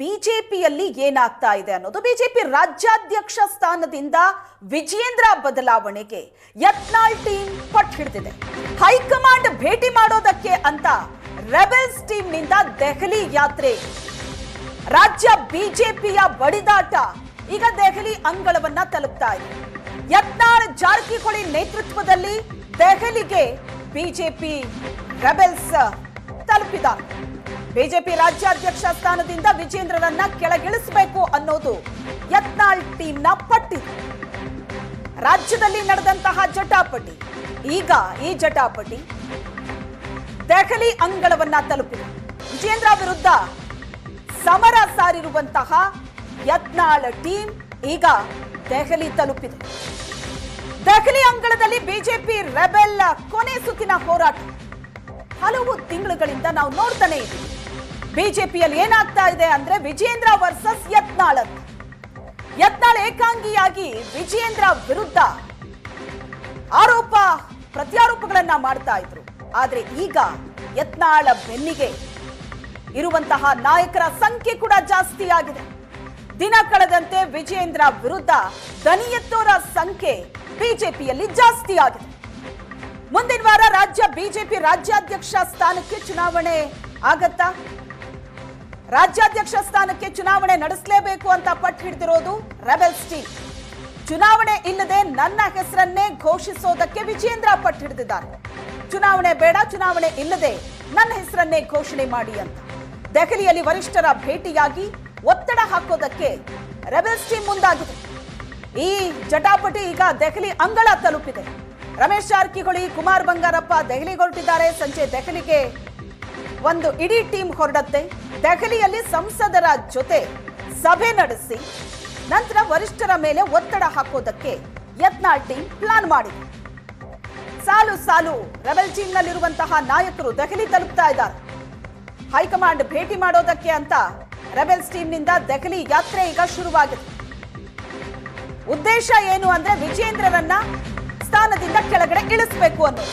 ಬಿಜೆಪಿಯಲ್ಲಿ ಏನಾಗ್ತಾ ಇದೆ ಅನ್ನೋದು ಬಿಜೆಪಿ ರಾಜ್ಯಾಧ್ಯಕ್ಷ ಸ್ಥಾನದಿಂದ ವಿಜೇಂದ್ರ ಬದಲಾವಣೆಗೆ ಯತ್ನಾಳ್ ಟೀಮ್ ಪಟ್ಟು ಹಿಡಿದಿದೆ. ಹೈಕಮಾಂಡ್ ಭೇಟಿ ಮಾಡೋದಕ್ಕೆ ಅಂತ ರೆಬೆಲ್ಸ್ ಟೀಮ್ನಿಂದ ದೆಹಲಿ ಯಾತ್ರೆ. ರಾಜ್ಯ ಬಿಜೆಪಿಯ ಬಡಿದಾಟ ಈಗ ದೆಹಲಿ ಅಂಗಳವನ್ನ ತಲುಪ್ತಾ ಇದೆ. ಯತ್ನಾಳ್ ಜಾರಕಿಹೊಳಿ ನೇತೃತ್ವದಲ್ಲಿ ದೆಹಲಿಗೆ ಬಿಜೆಪಿ ರೆಬೆಲ್ಸ್ ತಲುಪಿದ್ದಾರೆ. ಬಿಜೆಪಿ ರಾಜ್ಯಾಧ್ಯಕ್ಷ ಸ್ಥಾನದಿಂದ ವಿಜೇಂದ್ರರನ್ನ ಕೆಳಗಿಳಿಸಬೇಕು ಅನ್ನೋದು ಯತ್ನಾಳ್ ಟೀಮ್ನ ಪಟ್ಟಿ. ರಾಜ್ಯದಲ್ಲಿ ನಡೆದಂತಹ ಜಟಾಪಟಿ, ಈಗ ಈ ಜಟಾಪಟಿ ದೆಹಲಿ ಅಂಗಳವನ್ನ ತಲುಪಿದೆ. ವಿಜೇಂದ್ರ ವಿರುದ್ಧ ಸಮರ ಸಾರಿರುವಂತಹ ಯತ್ನಾಳ್ ಟೀಮ್ ಈಗ ದೆಹಲಿ ತಲುಪಿದೆ. ದೆಹಲಿ ಅಂಗಳದಲ್ಲಿ ಬಿಜೆಪಿ ರೆಬೆಲ್ ಕೊನೆ ಸುತ್ತಿನ ಹೋರಾಟ. ಹಲವು ತಿಂಗಳುಗಳಿಂದ ನಾವು ನೋಡ್ತಾನೆ ಇದ್ದೀವಿ. ಬಿಜೆಪಿಯಲ್ಲಿ ಏನಾಗ್ತಾ ಇದೆ ಅಂದ್ರೆ ವಿಜೇಂದ್ರ ವರ್ಸಸ್ ಯತ್ನಾಳ್. ಯತ್ನಾಳ್ ಏಕಾಂಗಿಯಾಗಿ ವಿಜೇಂದ್ರ ವಿರುದ್ಧ ಆರೋಪ, ಪ್ರತ್ಯಾರೋಪಗಳನ್ನ ಮಾಡ್ತಾ ಇದ್ರು. ಆದ್ರೆ ಈಗ ಯತ್ನಾಳ ಬೆನ್ನಿಗೆ ಇರುವಂತಹ ನಾಯಕರ ಸಂಖ್ಯೆ ಕೂಡ ಜಾಸ್ತಿ ಆಗಿದೆ. ದಿನ ಕಳೆದಂತೆ ವಿಜೇಂದ್ರ ವಿರುದ್ಧ ದನಿ ಎತ್ತೋರ ಸಂಖ್ಯೆ ಬಿಜೆಪಿಯಲ್ಲಿ ಜಾಸ್ತಿ ಆಗಿದೆ. ಮುಂದಿನ ವಾರ ರಾಜ್ಯ ಬಿಜೆಪಿ ರಾಜ್ಯಾಧ್ಯಕ್ಷ ಸ್ಥಾನಕ್ಕೆ ಚುನಾವಣೆ ಆಗತ್ತಾ? ರಾಜ್ಯಾಧ್ಯಕ್ಷ ಸ್ಥಾನಕ್ಕೆ ಚುನಾವಣೆ ನಡೆಸಲೇಬೇಕು ಅಂತ ಪಟ್ಟು ಹಿಡಿದಿರೋದು ರೆಬೆಲ್ಸ್ ಟೀಮ್ ಚುನಾವಣೆ ಇಲ್ಲದೆ ನನ್ನ ಹೆಸರನ್ನೇ ಘೋಷಿಸೋದಕ್ಕೆ ವಿಜೇಂದ್ರ ಪಟ್ಟು ಹಿಡಿದಿದ್ದಾರೆ. ಚುನಾವಣೆ ಬೇಡ, ಚುನಾವಣೆ ಇಲ್ಲದೆ ನನ್ನ ಹೆಸರನ್ನೇ ಘೋಷಣೆ ಮಾಡಿ ಅಂತ. ದೆಹಲಿಯಲ್ಲಿ ವರಿಷ್ಠರ ಭೇಟಿಯಾಗಿ ಒತ್ತಡ ಹಾಕೋದಕ್ಕೆ ರೆಬೆಲ್ಸ್ ಟೀಮ್ ಮುಂದಾಗಿದೆ. ಈ ಜಟಾಪಟಿ ಈಗ ದೆಹಲಿ ಅಂಗಳ ತಲುಪಿದೆ. ರಮೇಶ್ ಜಾರಕಿಹೊಳಿ, ಕುಮಾರ್ ಬಂಗಾರಪ್ಪ ದೆಹಲಿಗೆ ಹೊರಟಿದ್ದಾರೆ ಸಂಜೆ ದೆಹಲಿಗೆ ಒಂದು ಇಡೀ ಟೀಮ್ ಹೊರಡತ್ತೆ. ದೆಹಲಿಯಲ್ಲಿ ಸಂಸದರ ಜೊತೆ ಸಭೆ ನಡೆಸಿ ನಂತರ ವರಿಷ್ಠರ ಮೇಲೆ ಒತ್ತಡ ಹಾಕೋದಕ್ಕೆ ಯತ್ನಾಳ್ ಟೀಮ್ ಪ್ಲಾನ್ ಮಾಡಿ ಸಾಲು ಸಾಲು ರೆಬೆಲ್ ಟೀಮ್ನಲ್ಲಿರುವಂತಹ ನಾಯಕರು ದೆಹಲಿ ತಲುಪ್ತಾ ಇದ್ದಾರೆ. ಹೈಕಮಾಂಡ್ ಭೇಟಿ ಮಾಡೋದಕ್ಕೆ ಅಂತ ರೆಬೆಲ್ಸ್ ಟೀಮ್ನಿಂದ ದೆಹಲಿ ಯಾತ್ರೆ ಈಗ ಶುರುವಾಗಿದೆ. ಉದ್ದೇಶ ಏನು ಅಂದ್ರೆ ವಿಜೇಂದ್ರರನ್ನ ಸ್ಥಾನದಿಂದ ಕೆಳಗಡೆ ಇಳಿಸಬೇಕು ಅನ್ನೋದು.